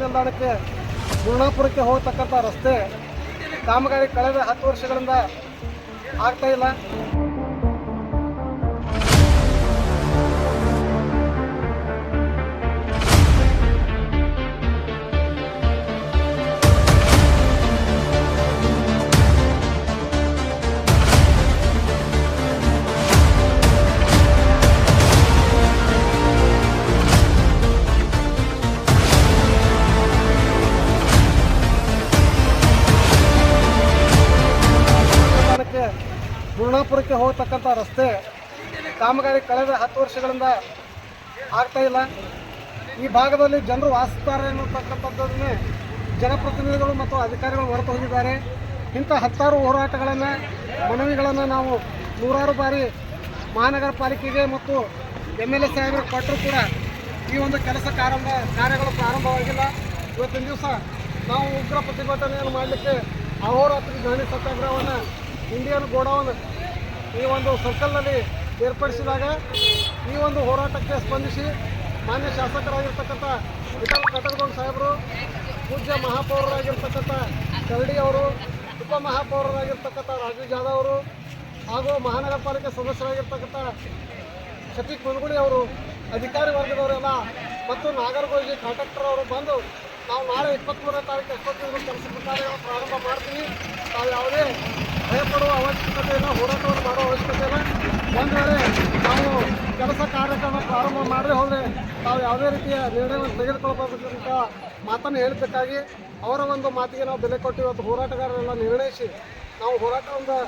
ನಿಲ್ದಾಣಕ್ಕೆ ಗುರುಣಾಪುರಕ್ಕೆ ಹೋಗತಕ್ಕಂಥ ರಸ್ತೆ ಕಾಮಗಾರಿ ಕಳೆದ ಹತ್ತು ವರ್ಷಗಳಿಂದ ಆಗ್ತಾ ಗುರುಣಾಪುರಕ್ಕೆ ಹೋಗತಕ್ಕಂಥ ರಸ್ತೆ ಕಾಮಗಾರಿ ಕಳೆದ ಹತ್ತು ವರ್ಷಗಳಿಂದ ಆಗ್ತಾ ಇಲ್ಲ. ಈ ಭಾಗದಲ್ಲಿ ಜನರು ವಾಸಿಸ್ತಾರೆ ಅನ್ನತಕ್ಕಂಥದ್ದನ್ನೇ ಜನಪ್ರತಿನಿಧಿಗಳು ಮತ್ತು ಅಧಿಕಾರಿಗಳು ಹೊರತು ಹೋಗಿದ್ದಾರೆ. ಇಂಥ ಹತ್ತಾರು ಹೋರಾಟಗಳನ್ನು, ಮನವಿಗಳನ್ನು ನಾವು ನೂರಾರು ಬಾರಿ ಮಹಾನಗರ ಪಾಲಿಕೆಗೆ ಮತ್ತು ಎಂ ಎಲ್ ಎ ಸಾಹೇಬರು ಕೊಟ್ಟರು ಕೂಡ ಈ ಒಂದು ಕೆಲಸ ಪ್ರಾರಂಭ, ಕಾರ್ಯಗಳು ಪ್ರಾರಂಭವಾಗಿಲ್ಲ. ಇವತ್ತಿನ ದಿವಸ ನಾವು ಉಗ್ರ ಪ್ರತಿಭಟನೆಯನ್ನು ಮಾಡಲಿಕ್ಕೆ ಅಹೋರಾತ್ರಿ ಗಾಂಧಿ ಸತ್ಯಾಗ್ರಹವನ್ನು ಇಂಡಿಯನ್ ಗೋಡೌನ್ ಈ ಒಂದು ಸರ್ಕಲ್ನಲ್ಲಿ ಏರ್ಪಡಿಸಿದಾಗ ಈ ಒಂದು ಹೋರಾಟಕ್ಕೆ ಸ್ಪಂದಿಸಿ ಮಾನ್ಯ ಶಾಸಕರಾಗಿರ್ತಕ್ಕಂಥ ವಿಠಲ್ ಕಟಕಗೊಂಡ ಸಾಹೇಬರು, ಪೂಜ್ಯ ಮಹಾಪೌರರಾಗಿರ್ತಕ್ಕಂಥ ಕರಡಿ ಅವರು ಉಪಮಹಾಪೌರರಾಗಿರ್ತಕ್ಕಂಥ ರಾಜೀವ್ ಜಾಧವ್ ಅವರು ಹಾಗೂ ಮಹಾನಗರ ಪಾಲಿಕೆ ಸದಸ್ಯರಾಗಿರ್ತಕ್ಕಂಥ ಸತೀಶ್ ಕುಲ್ಗುಣಿ ಅವರು, ಅಧಿಕಾರಿ ವರ್ಗದವರೆಲ್ಲ ಮತ್ತು ನಾಗರಗೋಜಿ ಕಾಂಟ್ರಾಕ್ಟರ್ ಅವರು ಬಂದು ನಾವು ನಾಳೆ ಇಪ್ಪತ್ತ್ಮೂರನೇ ತಾರೀಕು ಇಪ್ಪತ್ತೈದು ಕೆಲಸ ಕಾರ್ಯಗಳನ್ನು ಪ್ರಾರಂಭ ಮಾಡ್ತೀವಿ. ನಾವು ಯಾವುದೇ ಭಯಪಡುವ ಅವಶ್ಯಕತೆ ಇಲ್ಲ ಹೋರಾಟವನ್ನು ಮಾಡುವ ಅವಶ್ಯಕತೆ ಇಲ್ಲ ಒಂದು ವೇಳೆ ನಾವು ಕೆಲಸ ಕಾರ್ಯಕ್ರಮ ಪ್ರಾರಂಭ ಮಾಡದೆ ಹೋದರೆ ನಾವು ಯಾವುದೇ ರೀತಿಯ ನಿರ್ಣಯವನ್ನು ತೆಗೆದುಕೊಳ್ಬೇಕಂತ ಮಾತನ್ನು ಹೇಳಬೇಕಾಗಿ ಅವರ ಒಂದು ಮಾತಿಗೆ ನಾವು ಬೆಲೆ ಕೊಟ್ಟು ಇವತ್ತು ಹೋರಾಟಗಾರರೆಲ್ಲ ನಿರ್ಣಯಿಸಿ ನಾವು ಹೋರಾಟವನ್ನು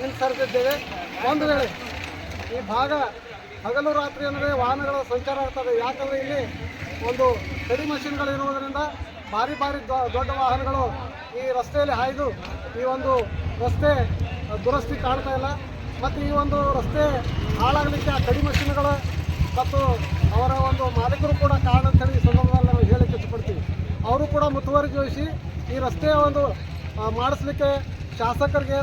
ಹಿಂಸರಿಸಿದ್ದೇವೆ ಒಂದು ವೇಳೆ ಈ ಭಾಗ ಹಗಲು ರಾತ್ರಿ ಅಂದರೆ ವಾಹನಗಳ ಸಂಚಾರ ಆಗ್ತದೆ. ಯಾಕಂದರೆ ಇಲ್ಲಿ ಒಂದು ಕಡಿ ಮಷಿನ್ಗಳು ಇರುವುದರಿಂದ ಭಾರಿ ಭಾರಿ ದೊಡ್ಡ ವಾಹನಗಳು ಈ ರಸ್ತೆಯಲ್ಲಿ ಹಾಯ್ದು ಈ ಒಂದು ರಸ್ತೆ ದುರಸ್ತಿ ಕಾಣ್ತಾ ಇಲ್ಲ. ಮತ್ತು ಈ ಒಂದು ರಸ್ತೆ ಹಾಳಾಗಲಿಕ್ಕೆ ಆ ಕಡಿ ಮಷಿನ್ಗಳು ಮತ್ತು ಅವರ ಒಂದು ಮಾಲೀಕರು ಕೂಡ ಕಾರಣ ಅಂತೇಳಿ ಈ ಸಂದರ್ಭದಲ್ಲಿ ನಾವು ಹೇಳಕ್ಕೆ ಇಷ್ಟಪಡ್ತೀವಿ. ಅವರು ಕೂಡ ಮುತುವರ್ಜಿ ವಹಿಸಿ ಈ ರಸ್ತೆಯ ಒಂದು ಮಾಡಿಸ್ಲಿಕ್ಕೆ ಶಾಸಕರಿಗೆ,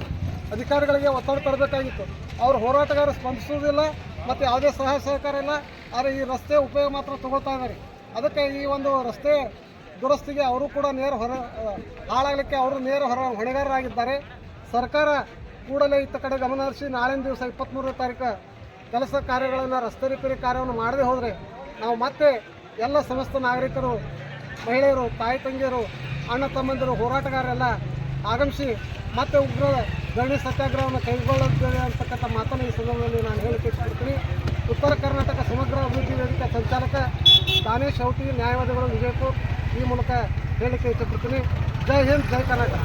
ಅಧಿಕಾರಿಗಳಿಗೆ ಒತ್ತಡ ತರಬೇಕಾಗಿತ್ತು. ಅವರು ಹೋರಾಟಗಾರರು ಸ್ಪಂದಿಸುವುದಿಲ್ಲ, ಮತ್ತು ಯಾವುದೇ ಸಹಾಯ ಸಹಕಾರ ಇಲ್ಲ. ಆದರೆ ಈ ರಸ್ತೆ ಉಪಯೋಗ ಮಾತ್ರ ತಗೊಳ್ತಾ ಇದ್ದಾರೆ. ಅದಕ್ಕೆ ಈ ಒಂದು ರಸ್ತೆ ದುರಸ್ತಿಗೆ ಅವರು ಕೂಡ ನೇರ ಹೊರ ಹಾಳಾಗಲಿಕ್ಕೆ ಅವರು ನೇರ ಹೊರ, ಹೊಣೆಗಾರರಾಗಿದ್ದಾರೆ. ಸರ್ಕಾರ ಕೂಡಲೇ ಇತ್ತ ಕಡೆ ಗಮನ ಹರಿಸಿ ನಾಳಿನ ದಿವಸ ಇಪ್ಪತ್ತ್ಮೂರನೇ ತಾರೀಕು ಕೆಲಸ ಕಾರ್ಯಗಳನ್ನು ರಸ್ತೆ ರಿಪೇರಿ ಕಾರ್ಯವನ್ನು ಮಾಡದೆ ಹೋದರೆ ನಾವು ಮತ್ತೆ ಎಲ್ಲ ಸಮಸ್ತ ನಾಗರಿಕರು, ಮಹಿಳೆಯರು, ತಾಯಿ ತಂಗಿಯರು, ಅಣ್ಣ ತಮ್ಮಂದಿರು, ಹೋರಾಟಗಾರರೆಲ್ಲ ಆಗಮಿಸಿ ಮತ್ತೆ ಉಗ್ರ ಗಣಿ ಸತ್ಯಾಗ್ರಹವನ್ನು ಕೈಗೊಳ್ಳುತ್ತೇವೆ ಅಂತಕ್ಕಂಥ ಮಾತನ್ನು ಈ ಸಂದರ್ಭದಲ್ಲಿ ನಾನು ಹೇಳಿಕೆ ಇಷ್ಟಪಡ್ತೀನಿ. ಉತ್ತರ ಕರ್ನಾಟಕ ಸಮಗ್ರ ಅಭಿವೃದ್ಧಿ ವೇದಿಕೆ ಸಂಚಾಲಕ ದಾನೇಶ್ ಔಟಿ ನ್ಯಾಯವಾದಿಗಳು ನಿಜಕ್ಕೂ ಈ ಮೂಲಕ ಹೇಳಿಕೆ ಇಷ್ಟಪಡ್ತೀನಿ. ಜೈ ಹಿಂದ್ ಜೈ ಕರ್ನಾಟಕ.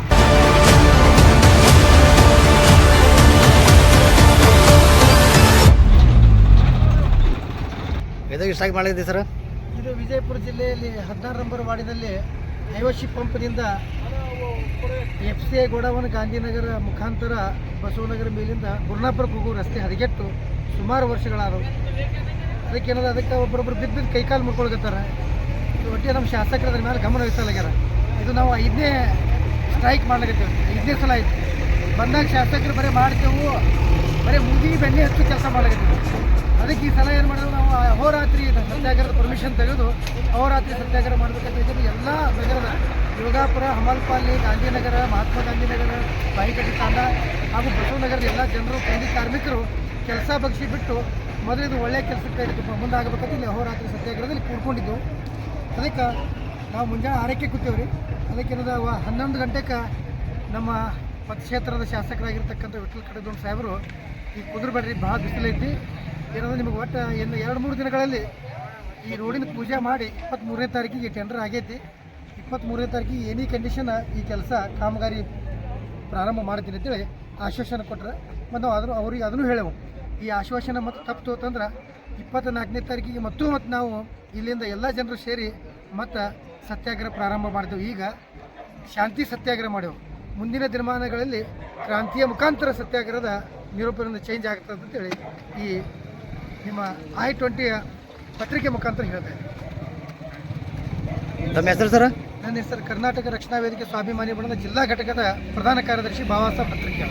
ಇದು ಸ್ಟ್ರೈಕ್ ಮಾಡಿದ್ದೆ ಸರ್? ಇದು ವಿಜಯಪುರ ಜಿಲ್ಲೆಯಲ್ಲಿ ಹದಿನಾರು ನಂಬರ್ ವಾರ್ಡಿನಲ್ಲಿ ಐವಶಿ ಪಂಪ್ನಿಂದ F C I godown Gandhinagar ಮುಖಾಂತರ ಬಸವನಗರ ಮೇಲಿಂದ ಗುರುನಾಪುರಕ್ಕೆ ಹೋಗುವ ರಸ್ತೆ ಹದಗೆಟ್ಟು ಸುಮಾರು ವರ್ಷಗಳಾದವು. ಅದಕ್ಕೇನದ ಅದಕ್ಕೆ ಒಬ್ಬರೊಬ್ಬರು ಬಿದ್ದು ಬಿದ್ದು ಕೈಕಾಲು ಮುರ್ಕೊಳ್ಕತ್ತಾರ. ಒಟ್ಟಿಗೆ ನಮ್ಮ ಶಾಸಕರ ಅದ್ರ ಮೇಲೆ ಗಮನ ಹರಿಸಲಾಗ್ಯಾರ ಇದು ನಾವು ಐದನೇ ಸ್ಟ್ರೈಕ್ ಮಾಡ್ಲಾಗತ್ತೇವೆ ಐದನೇ ಸಲ ಆಯ್ತು. ಬಂದಾಗ ಶಾಸಕರು ಬರೀ ಮಾಡ್ತೇವೆ, ಬರೀ ಮುಗಿ ಬೆಣ್ಣೆ ಹಚ್ಚಿ ಕೆಲಸ ಮಾಡ್ಲಾಗತ್ತೇವೆ ಅದಕ್ಕೆ ಈ ಸಲ ಏನು ಮಾಡಿದ್ರು ನಾವು ಅಹೋರಾತ್ರಿ ಸತ್ಯಾಗ್ರಹದ ಪರ್ಮಿಷನ್ ತೆಗೆದು ಅಹೋರಾತ್ರಿ ಸತ್ಯಾಗ್ರಹ ಮಾಡಬೇಕಂತ ಎಲ್ಲ ನಗರದ ಯೋಗಾಪುರ, ಹಮಲ್ಪಾಲಿ, ಗಾಂಧಿನಗರ, ಮಹಾತ್ಮ ಗಾಂಧಿನಗರ, ಬಾಯಿಕಟ್ಟಿ ತಾಂಡ ಹಾಗೂ ಬಸವನಗರದ ಎಲ್ಲ ಜನರು ಕೂಲಿ ಕಾರ್ಮಿಕರು ಕೆಲಸ ಬಗ್ಸಿ ಬಿಟ್ಟು ಮೊದಲು ಇದು ಒಳ್ಳೆಯ ಕೆಲಸಕ್ಕೆ ಮುಂದೆ ಮುಂದಾಗಬೇಕಂತ ಇಲ್ಲಿ ಅಹೋರಾತ್ರಿ ಸತ್ಯಾಗ್ರಹದಲ್ಲಿ ಕೂಡ್ಕೊಂಡಿದ್ದೆವು. ಅದಕ್ಕೆ ನಾವು ಮುಂಜಾನೆ ಆರೈಕೆ ಕೂತೇವೆ ರೀ ಅದಕ್ಕೆ ಏನಾದ ಹನ್ನೊಂದು ಗಂಟೆಗೆ ನಮ್ಮ ಮತಕ್ಷೇತ್ರದ ಶಾಸಕರಾಗಿರ್ತಕ್ಕಂಥ ವಿಠಲ್ ಕಡದೊಂದು ಸಾಹೇಬರು ಈ ಕುದುರ್ಬೇಡ್ರಿ ಭಾಳ ಬಿಸಿಲೈತಿ ಏನಂದ್ರೆ ನಿಮಗೆ ಒಟ್ಟು ಇನ್ನು ಎರಡು ಮೂರು ದಿನಗಳಲ್ಲಿ ಈ ರೋಡಿನ ಪೂಜೆ ಮಾಡಿ ಇಪ್ಪತ್ತ್ಮೂರನೇ ತಾರೀಕಿಗೆ ಟೆಂಡರ್ ಆಗೈತಿ. ಇಪ್ಪತ್ತ್ಮೂರನೇ ತಾರೀಕಿಗೆ ಎನಿ ಕಂಡೀಷನ್ ಈ ಕೆಲಸ ಕಾಮಗಾರಿ ಪ್ರಾರಂಭ ಮಾಡ್ತೀನಿ ಅಂತೇಳಿ ಆಶ್ವಾಸನ ಕೊಟ್ಟರೆ ಮತ್ತು ನಾವು ಅದನ್ನು ಅವ್ರಿಗೆ ಅದನ್ನು ಹೇಳೇವು. ಈ ಆಶ್ವಾಸನೆ ಮತ್ತು ತಪ್ಪು ಅಂತಂದ್ರೆ ಇಪ್ಪತ್ತ ನಾಲ್ಕನೇ ತಾರೀಕಿಗೆ ಮತ್ತು ಮತ್ತು ನಾವು ಇಲ್ಲಿಂದ ಎಲ್ಲ ಜನರು ಸೇರಿ ಮತ್ತು ಸತ್ಯಾಗ್ರಹ ಪ್ರಾರಂಭ ಮಾಡಿದೆವು ಈಗ ಶಾಂತಿ ಸತ್ಯಾಗ್ರಹ ಮಾಡೇವು ಮುಂದಿನ ದಿನಮಾನಗಳಲ್ಲಿ ಕ್ರಾಂತಿಯ ಮುಖಾಂತರ ಸತ್ಯಾಗ್ರಹದ ನಿರೂಪಣೆ ಚೇಂಜ್ ಆಗ್ತದೆ ಅಂತೇಳಿ ಈ ನಿಮ್ಮ ಐ ಟ್ವೆಂಟಿಯ ಪತ್ರಿಕೆ ಮುಖಾಂತರ ಹೇಳ್ತಾ ಇದ್ದೀನಿ ತಮ್ಮ ಹೆಸರು ಸರ್? ನನ್ನ ಹೆಸರು ಕರ್ನಾಟಕ ರಕ್ಷಣಾ ವೇದಿಕೆ ಸ್ವಾಭಿಮಾನಿ ಬಣದ ಜಿಲ್ಲಾ ಘಟಕದ ಪ್ರಧಾನ ಕಾರ್ಯದರ್ಶಿ ಭಾವಾಸ ಪತ್ರಿಕೆ.